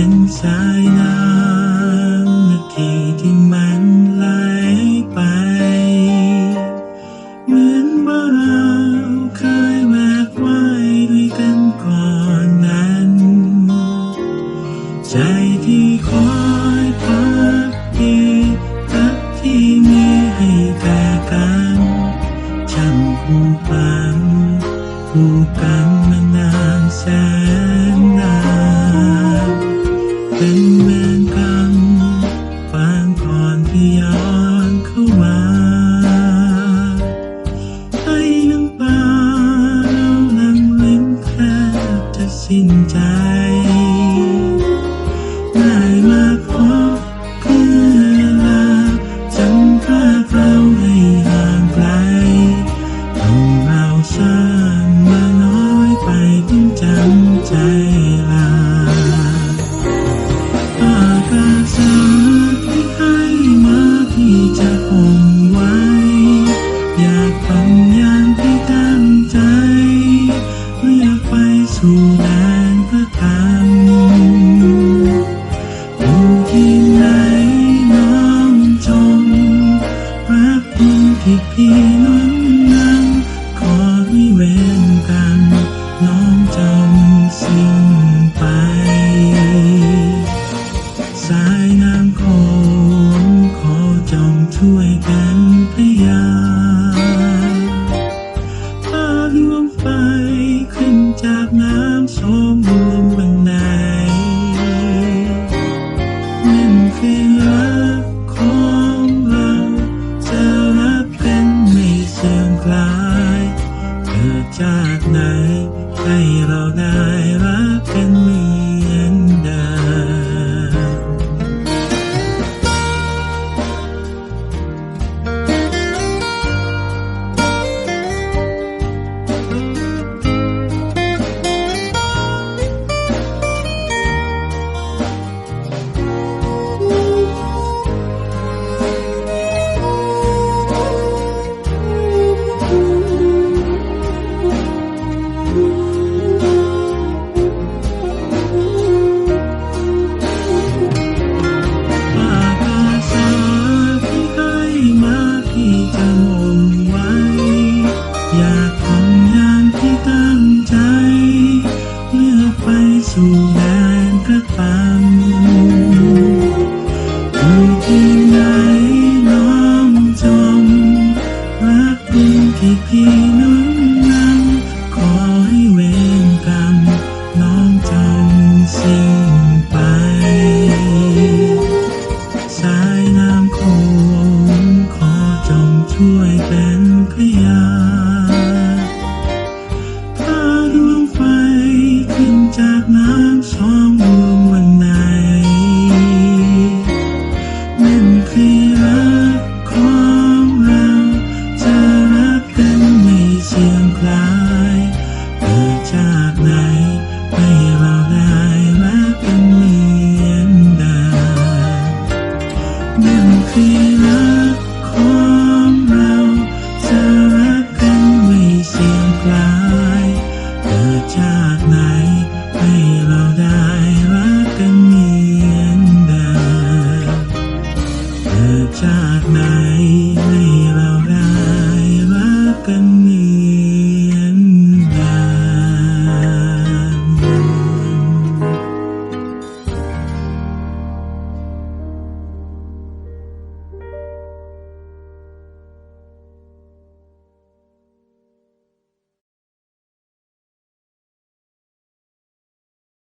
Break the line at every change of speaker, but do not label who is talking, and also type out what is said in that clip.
เป็นสายน้ำนาทีที่มันไหลไป เหมือนว่าเราเคยแวกว่ายด้วยกันก่อนนั้น ใจที่คอยพักดีรักที่มีให้แก่กันช่าผูกพันผูกกันมานานแสน Mm-hmm. ko see. amor. จากไหน